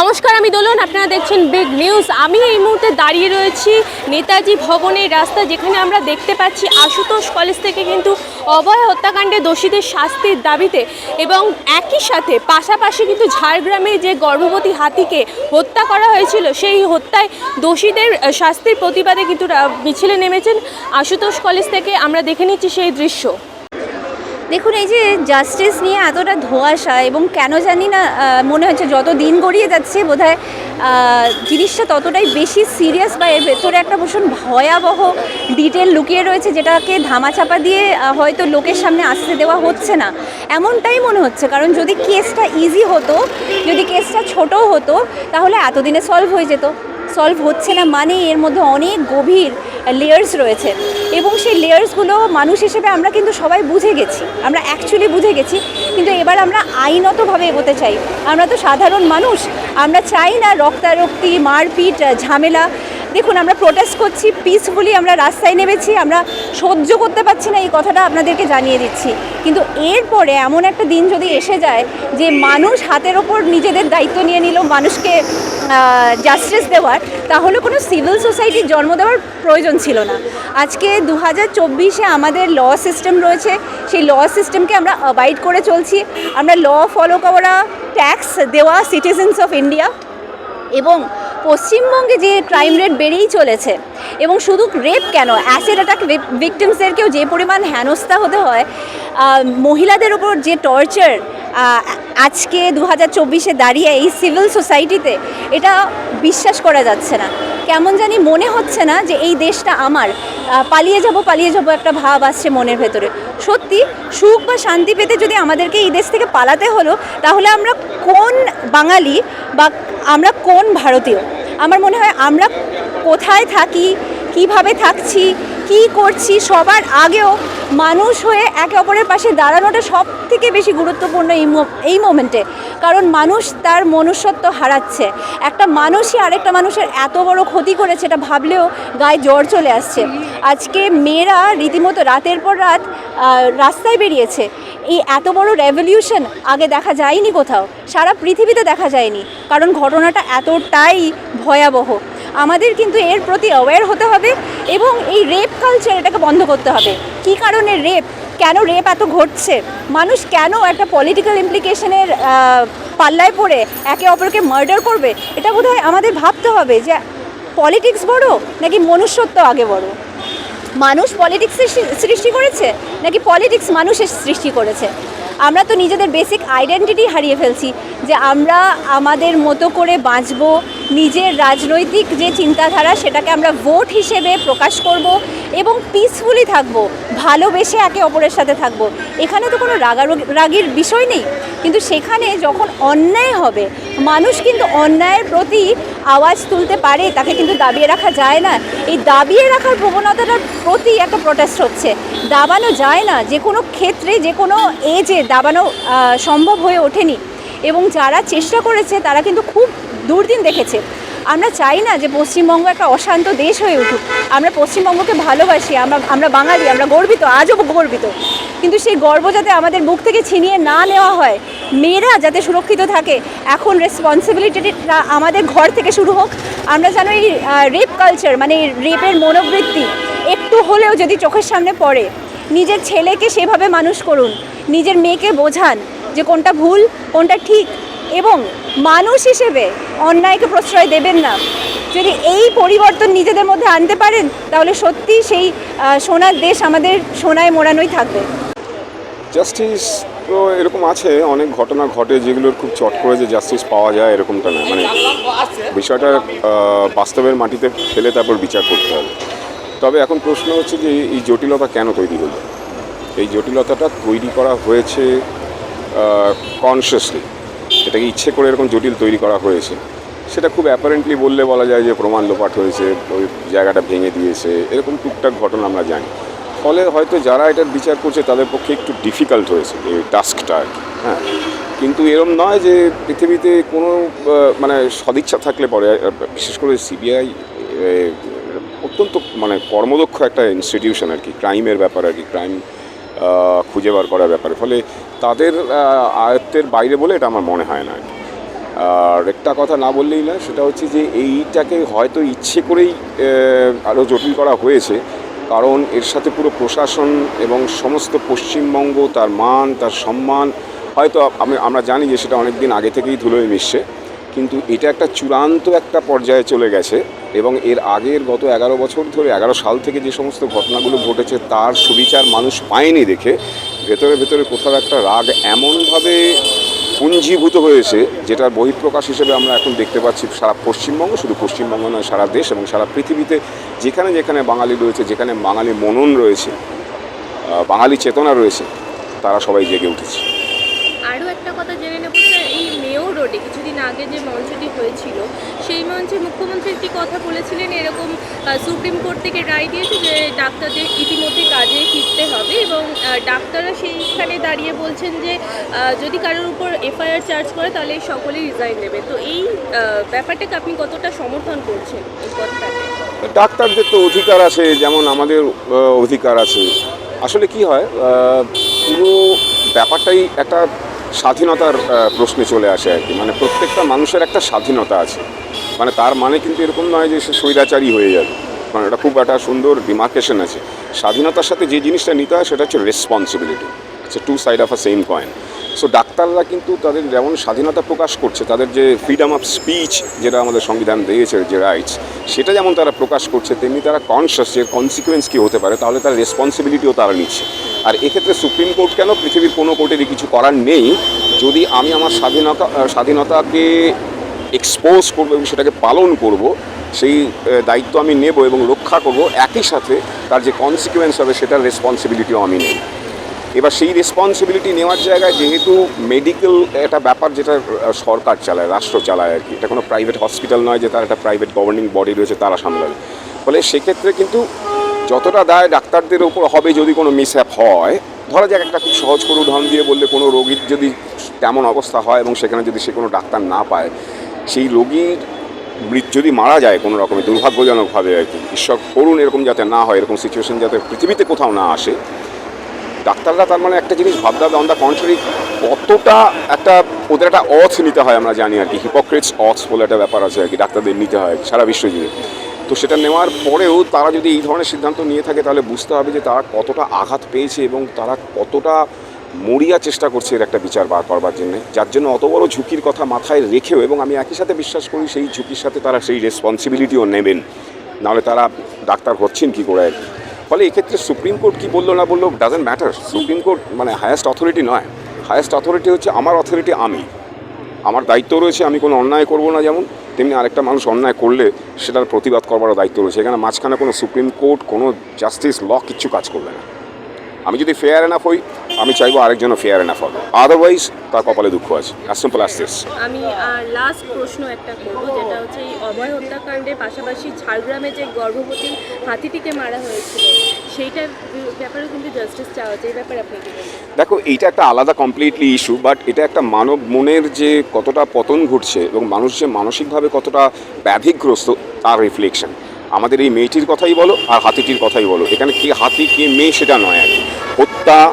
নমস্কার, আমি দোলন, আপনারা দেখছেন বিগ নিউজ আমি এই মুহূর্তে দাঁড়িয়ে রয়েছি নেতাজি ভবনের রাস্তা, যেখানে আমরা দেখতে পাচ্ছি আশুতোষ কলেজ থেকে কিন্তু অভয় হত্যাকাণ্ডে দোষীদের শাস্তির দাবিতে এবং একই সাথে পাশাপাশি কিন্তু ঝাড়গ্রামে যে গর্ভবতী হাতিকে হত্যা করা হয়েছিল, সেই হত্যায় দোষীদের শাস্তির প্রতিবাদে কিন্তু মিছিলে নেমেছেন আশুতোষ কলেজ থেকে। আমরা দেখে নিচ্ছি সেই দৃশ্য। দেখুন, এই যে জাস্টিস নিয়ে এতটা ধোঁয়াশা এবং কেন জানি না মনে হচ্ছে যত দিন গড়িয়ে যাচ্ছে, বোধহয় জিনিসটা ততটাই বেশি সিরিয়াস বা এর ভেতরে একটা ভীষণ ভয়াবহ ডিটেল লুকিয়ে রয়েছে, যেটাকে ধামাচাপা দিয়ে হয়তো লোকের সামনে আসতে দেওয়া হচ্ছে না। এমনটাই মনে হচ্ছে, কারণ যদি কেসটা ইজি হতো, যদি কেসটা ছোটো হতো, তাহলে এতদিনে সলভ হয়ে যেত। সলভ হচ্ছে না মানে এর মধ্যে অনেক গভীর লেয়ার্স রয়েছে। এবং সেই লেয়ার্সগুলো মানুষ হিসেবে আমরা কিন্তু সবাই বুঝে গেছি। আমরা অ্যাকচুয়ালি বুঝে গেছি। কিন্তু এবার আমরা আইনতভাবে এগোতে চাই। আমরা তো সাধারণ মানুষ। আমরা চাই না রক্তারক্তি, মারপিট, ঝামেলা দেখুন, আমরা প্রোটেস্ট করছি পিসফুলি আমরা রাস্তায় নেমেছি, আমরা সহ্য করতে পারছি না, এই কথাটা আপনাদেরকে জানিয়ে দিচ্ছি। কিন্তু এরপরে এমন একটা দিন যদি এসে যায় যে মানুষ হাতের ওপর নিজেদের দায়িত্ব নিয়ে নিল, মানুষকে জাস্টিস দেওয়ার, তাহলে কোনো সিভিল সোসাইটির জন্ম দেওয়ার প্রয়োজন ছিল না। আজকে দু হাজার চব্বিশে আমাদের ল সিস্টেম রয়েছে, সেই ল সিস্টেমকে আমরা অ্যাবাইড করে চলছি। আমরা ল ফলো করা ট্যাক্স দেওয়া সিটিজেন্স অফ ইন্ডিয়া এবং পশ্চিমবঙ্গে যে ক্রাইম রেট বেড়েই চলেছে, এবং শুধু রেপ কেন? অ্যাসিড অ্যাটাক ভিকটিমসদেরকেও যে পরিমাণ হেনস্থা হতে হয় মহিলাদের ওপর যে টর্চার আজকে দু হাজার চব্বিশে দাঁড়িয়ে এই সিভিল সোসাইটিতে এটা বিশ্বাস করা যাচ্ছে না। কেমন জানি মনে হচ্ছে না যে এই দেশটা আমার। পালিয়ে যাব পালিয়ে যাব একটা ভাব আসছে মনের ভেতরে। সত্যি, সুখ বা শান্তি পেতে যদি আমাদেরকে এই দেশ থেকে পালাতে হলো, তাহলে আমরা কোন বাঙালি বা আমরা কোন ভারতীয়? আমার মনে হয় আমরা কোথায় থাকি কীভাবে থাকছি, কি করছি, সবার আগেও মানুষ হয়ে একে অপরের পাশে দাঁড়ানোটা সব থেকে বেশি গুরুত্বপূর্ণ এই এই মোমেন্টে কারণ মানুষ তার মনুষ্যত্ব হারাচ্ছে। একটা মানুষই আরেকটা মানুষের এত বড় ক্ষতি করেছে এটা ভাবলেও গায়ে জ্বর চলে আসছে। আজকে মেয়েরা রীতিমতো রাতের পর রাত রাস্তায় বেরিয়েছে। এই এত বড় রেভলিউশন আগে দেখা যায়নি কোথাও। সারা পৃথিবীতে দেখা যায়নি। কারণ ঘটনাটা এতটাই ভয়াবহ। আমাদের কিন্তু এর প্রতি অ্যাওয়্যার হতে হবে এবং এই রেপ কালচার এটাকে বন্ধ করতে হবে। কি কারণে রেপ কেন রেপ এত ঘটছে? মানুষ কেন একটা পলিটিক্যাল ইমপ্লিকেশনের পাল্লায় পড়ে, একে অপরকে মার্ডার করবে? এটা বোধহয় আমাদের ভাবতে হবে যে পলিটিক্স বড় নাকি মনুষ্যত্ব আগে বড়? মানুষ পলিটিক্সের সৃষ্টি করেছে নাকি পলিটিক্স মানুষের সৃষ্টি করেছে? আমরা তো নিজেদের বেসিক আইডেন্টিটি হারিয়ে ফেলছি যে আমরা আমাদের মতো করে বাঁচব নিজের রাজনৈতিক যে চিন্তাধারা সেটাকে আমরা ভোট হিসেবে প্রকাশ করব এবং পিসফুলি থাকব, ভালোবেসে একে অপরের সাথে থাকব। এখানে তো কোনো রাগারুগ- রাগির বিষয় নেই। কিন্তু সেখানে যখন অন্যায় হবে, মানুষ কিন্তু অন্যায়ের প্রতি আওয়াজ তুলতে পারে, তাকে কিন্তু দাবিয়ে রাখা যায় না। এই দাবিয়ে রাখার প্রবণতাটার প্রতি একটা প্রটেস্ট হচ্ছে। দাবানো যায় না, যে কোনো ক্ষেত্রে, যে কোনো এজে দাবানো সম্ভব হয়ে ওঠেনি। এবং যারা চেষ্টা করেছে, তারা কিন্তু খুব দুর্দিন দেখেছে। আমরা চাই না যে পশ্চিমবঙ্গ একটা অশান্ত দেশ হয়ে উঠুক। আমরা পশ্চিমবঙ্গকে ভালোবাসি, আমরা আমরা বাঙালি, আমরা গর্বিত, আজও গর্বিত। কিন্তু সেই গর্ব যাতে আমাদের বুক থেকে ছিনিয়ে না নেওয়া হয়, মেয়েরা যাতে সুরক্ষিত থাকে, এখন রেসপন্সিবিলিটিটা আমাদের ঘর থেকে শুরু হোক। আমরা যেন এই রেপ কালচার মানে রেপের মনোবৃত্তি একটু হলেও যদি চোখের সামনে পড়ে, নিজের ছেলেকে সেভাবে মানুষ করুন, নিজের মেয়েকে বোঝান যে কোনটা ভুল, কোনটা ঠিক, এবং মানুষ হিসেবে অন্যায়কে প্রশ্রয় দেবেন না। যদি এই পরিবর্তন নিজেদের মধ্যে আনতে পারেন, তাহলে সত্যি সেই সোনার দেশ আমাদের সোনায় মোড়ানোই থাকবে। জাস্টিস তো এরকম আছে, অনেক ঘটনা ঘটে যেগুলোর খুব চট করে যে জাস্টিস পাওয়া যায় এরকমটা না। মানে বিষয়টা বাস্তবের মাটিতে ফেলে তারপর বিচার করতে হবে। তবে এখন প্রশ্ন হচ্ছে যে এই জটিলতা কেন তৈরি হলো? এই জটিলতাটা তৈরি করা হয়েছে কনসিয়াসলি এটাকে ইচ্ছে করে এরকম জটিল তৈরি করা হয়েছে। সেটা খুব অ্যাপারেন্টলি বললে বলা যায় যে প্রমাণ লোপাট হয়েছে, ওই জায়গাটা ভেঙে দিয়েছে, এরকম টুকটাক ঘটনা আমরা জানি। ফলে হয়তো যারা এটার বিচার করছে তাদের পক্ষে একটু ডিফিকাল্ট হয়েছে এই টাস্কটা আর কি হ্যাঁ। কিন্তু এরম নয় যে পৃথিবীতে কোনো মানে সদিচ্ছা থাকলে পরে বিশেষ করে সিবিআই অত্যন্ত মানে কর্মদক্ষ একটা ইনস্টিটিউশন আর কি ক্রাইমের ব্যাপার আর কি ক্রাইম খুঁজে বার করার ব্যাপারে। ফলে তাদের আয়ত্তের বাইরে বলে এটা আমার মনে হয় না। আর একটা কথা না বললেই না সেটা হচ্ছে যে এইটাকে হয়তো ইচ্ছে করেই আরও জটিল করা হয়েছে। কারণ এর সাথে পুরো প্রশাসন এবং সমস্ত পশ্চিমবঙ্গ তার মান, তার সম্মান, হয়তো আমি, আমরা জানি যে সেটা অনেক দিন আগে থেকেই ধুলোয় মিশছে। কিন্তু এটা একটা চূড়ান্ত একটা পর্যায়ে চলে গেছে এবং এর আগের গত এগারো বছর ধরে, এগারো সাল থেকে যে সমস্ত ঘটনাগুলো ঘটেছে তার সুবিচার মানুষ পায়নি দেখে, ভেতরে ভেতরে কোথাও একটা রাগ এমনভাবে পুঞ্জীভূত হয়েছে যেটার বহিঃপ্রকাশ হিসেবে আমরা এখন দেখতে পাচ্ছি সারা পশ্চিমবঙ্গ, শুধু পশ্চিমবঙ্গ নয়, সারা দেশ এবং সারা পৃথিবীতে যেখানে যেখানে বাঙালি রয়েছে, যেখানে বাঙালি মনন রয়েছে বাঙালি চেতনা রয়েছে, তারা সবাই জেগে উঠেছে। আরও একটা কথা জেনে নেব রোডে কিছুদিন আগে যে মঞ্চটি হয়েছিল, সেই মঞ্চে মুখ্যমন্ত্রী একটি কথা বলেছিলেন, এরকম সুপ্রিম কোর্ট থেকে রায় দিয়েছে যে ডাক্তারদের ইতিমধ্যে কাজে ফিরতে হবে এবং ডাক্তাররা সেইখানে দাঁড়িয়ে বলছেন যে যদি কারোর উপর এফআইআর চার্জ করে তাহলে সকলেই রিজাইন দেবে। তো এই ব্যাপারটাকে আপনি কতটা সমর্থন করছেন এই কথাটাকে? ডাক্তারদের তো অধিকার আছে, যেমন আমাদের অধিকার আছে। আসলে কি হয় পুরো ব্যাপারটাই একটা স্বাধীনতার প্রশ্নে চলে আসে আর কি। মানে প্রত্যেকটা মানুষের একটা স্বাধীনতা আছে। মানে তার মানে কিন্তু এরকম নয় যে সে স্বৈরাচারী হয়ে যাবে। মানে এটা খুব একটা সুন্দর ডিমার্কেশন আছে। স্বাধীনতার সাথে যে জিনিসটা নিতে হয় সেটা হচ্ছে responsibility its two side of a same coin so ডাক্তাররা কিন্তু তাদের যেমন স্বাধীনতা প্রকাশ করছে, তাদের যে ফ্রিডম অফ স্পিচ যেটা আমাদের সংবিধান দিয়েছে, যে রাইটস সেটা যেমন তারা প্রকাশ করছে, তেমনি তারা কনসিয়াস যে কনসিকুয়েন্স কী হতে পারে, তাহলে তার রেসপন্সিবিলিটিও তারা নিচ্ছে। আর এক্ষেত্রে সুপ্রিম কোর্ট কেন পৃথিবীর কোনো কোর্টেরই কিছু করার নেই? যদি আমি আমার স্বাধীনতা স্বাধীনতাকে এক্সপোজ করব এবং সেটাকে পালন করব, সেই দায়িত্ব আমি নেব এবং রক্ষা করব, একই সাথে তার যে কনসিকুয়েন্স হবে, সেটার রেসপন্সিবিলিটিও আমি নেব এবার সেই রেসপন্সিবিলিটি নেওয়ার জায়গায় যেহেতু মেডিকেল একটা ব্যাপার যেটা সরকার চালায়, রাষ্ট্র চালায় আর কি। এটা কোনো প্রাইভেট হসপিটাল নয় যে তার একটা প্রাইভেট গভর্নিং বডি রয়েছে তারা সামলাবে। ফলে সেক্ষেত্রে কিন্তু যতটা দায় ডাক্তারদের ওপর হবে যদি কোনো মিসঅ্যাপ হয়, ধরা যাক একটা খুব সহজ করে উদাহরণ দিয়ে বললে কোনো রোগীর যদি তেমন অবস্থা হয় এবং সেখানে যদি সে কোনো ডাক্তার না পায়, সেই রোগীর যদি মারা যায় কোনো রকমে, দুর্ভাগ্যজনকভাবে আর কি। ঈশ্বর করুন এরকম যাতে না হয়, এরকম সিচুয়েশন যাতে পৃথিবীতে কোথাও না আসে। ডাক্তাররা তার মানে একটা জিনিস ভাবতে হবে অন দ্য কন্ট্রারি কতটা একটা ওদের একটা অথ নিতে হয় আমরা জানি আর কি হিপোক্রেটস অথ বলে একটা ব্যাপার আছে আর কি, ডাক্তারদের নিতে হয় সারা বিশ্ব জুড়ে। তো সেটা নেওয়ার পরেও তারা যদি এই ধরনের সিদ্ধান্ত নিয়ে থাকে তাহলে বুঝতে হবে যে তারা কতটা আঘাত পেয়েছে এবং তারা কতটা মরিয়া চেষ্টা করছে এর একটা বিচার বার করবার জন্য। যার জন্য অত বড় ঝুঁকির কথা মাথায় রেখেও এবং আমি একই সাথে বিশ্বাস করি সেই ঝুঁকির সাথে তারা সেই রেসপন্সিবিলিটিও নেবেন। নাহলে তারা ডাক্তার হচ্ছেন কি করে আর কি? ফলে এক্ষেত্রে সুপ্রিম কোর্ট কি বলল না বলল ডাজেন্ট ম্যাটার সুপ্রিম কোর্ট মানে হায়েস্ট অথরিটি নয়। হায়েস্ট অথরিটি হচ্ছে আমার অথরিটি আমি। আমার দায়িত্ব রয়েছে, আমি কোনো অন্যায় করব না যেমন, তেমনি আরেকটা মানুষ অন্যায় করলে সেটার প্রতিবাদ করবারও দায়িত্ব রয়েছে। এখানে মাঝখানে কোনো সুপ্রিম কোর্ট, কোনো জাস্টিস ল কিচ্ছু কাজ করবে না। আমি যদি ফেয়ার এনাফ হই আমি চাইব আরেকজনও ফেয়ার এনাফ হবে। আদারওয়াইজ তার কপালে দুঃখ আছে। অ্যাজ সিম্পল অ্যাজ দিস আমি আর লাস্ট প্রশ্ন একটা করব যেটা হচ্ছে এই অভয় হত্যাকাণ্ডের পাশাপাশি ঝাড়গ্রামে যে গর্ভবতী হাতিটিকে মারা হয়েছিল সেইটার ব্যাপারেও কিন্তু জাস্টিস চাওয়া হচ্ছে এই ব্যাপারে আপনি দেখো এইটা একটা আলাদা কমপ্লিটলি ইস্যু বাট এটা একটা মানব মনের যে কতটা পতন ঘটছে এবং মানুষ যে মানসিকভাবে কতটা ব্যাধিগ্রস্ত তার রিফ্লেকশন আমাদের এই মেয়েটির কথাই বলো আর হাতিটির কথাই বলো। এখানে কে হাতি কে মেয়ে সেটা নয় আর কি। হত্যা,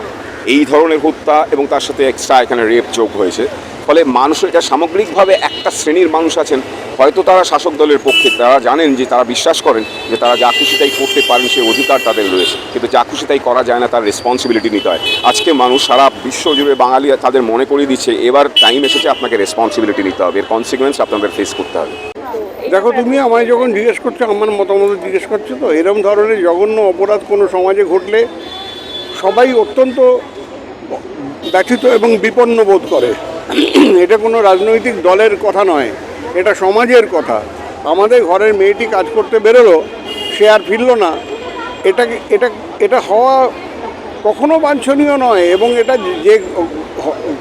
এই ধরনের হত্যা এবং তার সাথে এক্সট্রা এখানে রেপ যোগ হয়েছে। ফলে মানুষের এটা সামগ্রিকভাবে একটা শ্রেণির মানুষ আছেন, হয়তো তারা শাসক দলের পক্ষে, তারা জানেন যে তারা বিশ্বাস করেন যে তারা যা খুশি তাই করতে পারেন, সে অধিকার তাদের রয়েছে। কিন্তু যা খুশি তাই করা যায় না, তার রেসপন্সিবিলিটি নিতে হয়। আজকে মানুষ সারা বিশ্ব জুড়ে বাঙালি তাদের মনে করিয়ে দিচ্ছে, এবার টাইম এসেছে আপনাকে রেসপন্সিবিলিটি নিতে হবে। এর কনসিকুয়েন্স আপনাদের ফেস করতে হবে। দেখো, তুমি আমায় যখন জিজ্ঞেস করছ, আমার মতামত জিজ্ঞেস করছ তো, এরম ধরনের জঘন্য অপরাধ কোনো সমাজে ঘটলে সবাই অত্যন্ত ব্যথিত এবং বিপন্ন বোধ করে। এটা কোনো রাজনৈতিক দলের কথা নয়, এটা সমাজের কথা। আমাদের ঘরের মেয়েটি কাজ করতে বেরোলো, সে আর ফিরলো না। এটা এটা এটা হওয়া কখনো বাঞ্ছনীয় নয় এবং এটা যে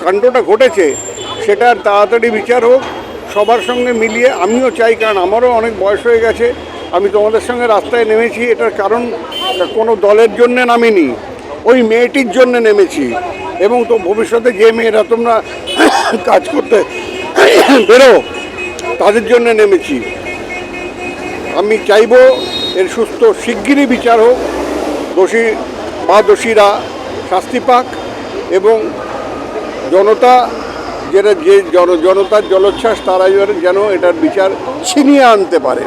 কাণ্ডটা ঘটেছে সেটার তাড়াতাড়ি বিচার হোক, সবার সঙ্গে মিলিয়ে আমিও চাই, কারণ আমারও অনেক বয়স হয়ে গেছে। আমি তোমাদের সঙ্গে রাস্তায় নেমেছি, এটার কারণ কোনো দলের জন্যে নামিনি। ওই মেয়েটির জন্য নেমেছি এবং তো ভবিষ্যতে যে মেয়েরা তোমরা কাজ করতে বেরো, তাদের জন্য নেমেছি। আমি চাইব এর সুস্থ শিগগিরই বিচার হোক, দোষী বা দোষীরা শাস্তি পাক এবং জনতা যেটা যে জন, জনতার জলোচ্ছ্বাস তারা যেন- যেন এটার বিচার ছিনিয়ে আনতে পারে।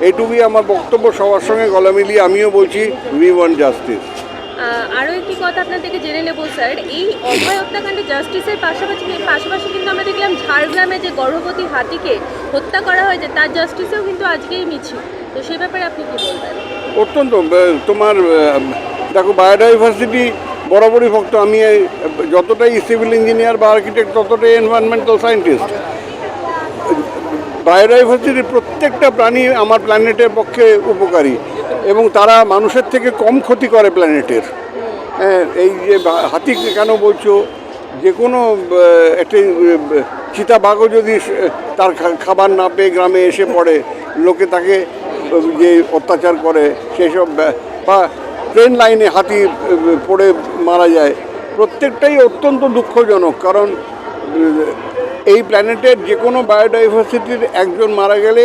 এটুকুই আমার বক্তব্য সবার সঙ্গে গলা মিলিয়ে আমিও বলছি উই ওয়ান জাস্টিস আরও একটি কথা আপনার থেকে জেনে নেব, স্যার। এই অভয় হত্যাকাণ্ডে জাস্টিসের পাশাপাশি পাশাপাশি কিন্তু আমরা দেখলাম ঝাড়গ্রামে যে গর্ভবতী হাতিকে হত্যা করা হয়েছে, তার জাস্টিসেও কিন্তু আজকেই মিছিল। তো সেই ব্যাপারে আপনি কি বলবেন? অত্যন্ত তোমার দেখো বায়োডাইভার্সিটি বরাবরই ভক্ত। আমি যতটাই সিভিল ইঞ্জিনিয়ার বা আর্কিটেক্ট ততটাই এনভায়রনমেন্টাল সায়েন্টিস্ট বায়োডাইভার্সিটির প্রত্যেকটা প্রাণী আমার প্ল্যানেটের পক্ষে উপকারী। এবং তারা মানুষের থেকে কম ক্ষতি করে প্ল্যানেটের হ্যাঁ এই যে হাতিকে কেন বলছো? যে কোনো একটি চিতাবাঘও যদি তার খাবার না পেয়ে গ্রামে এসে পড়ে, লোকে তাকে যে অত্যাচার করে, সেসব, বা ট্রেন লাইনে হাতি পড়ে মারা যায়, প্রত্যেকটাই অত্যন্ত দুঃখজনক, কারণ এই প্ল্যানেটের যে কোনো বায়োডাইভার্সিটির একজন মারা গেলে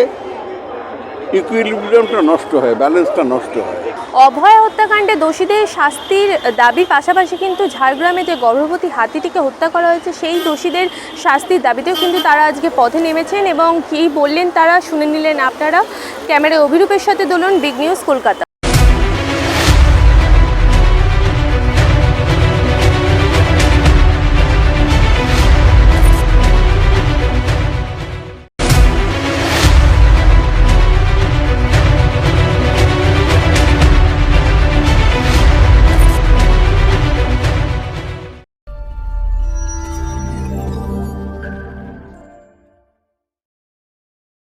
ইকুইলিব্রিয়ামটা নষ্ট হয় ব্যালেন্সটা নষ্ট হয়। অভয় হত্যাকাণ্ডে দোষীদের শাস্তির দাবির পাশাপাশি কিন্তু ঝাড়গ্রামে যে গর্ভবতী হাতিটিকে হত্যা করা হয়েছে, সেই দোষীদের শাস্তির দাবিতেও কিন্তু তারা আজকে পথে নেমেছেন এবং কী বললেন তারা শুনে নিলেন আপনারা। ক্যামেরায় অভিরূপের সাথে দোলন বিগ নিউজ কলকাতা।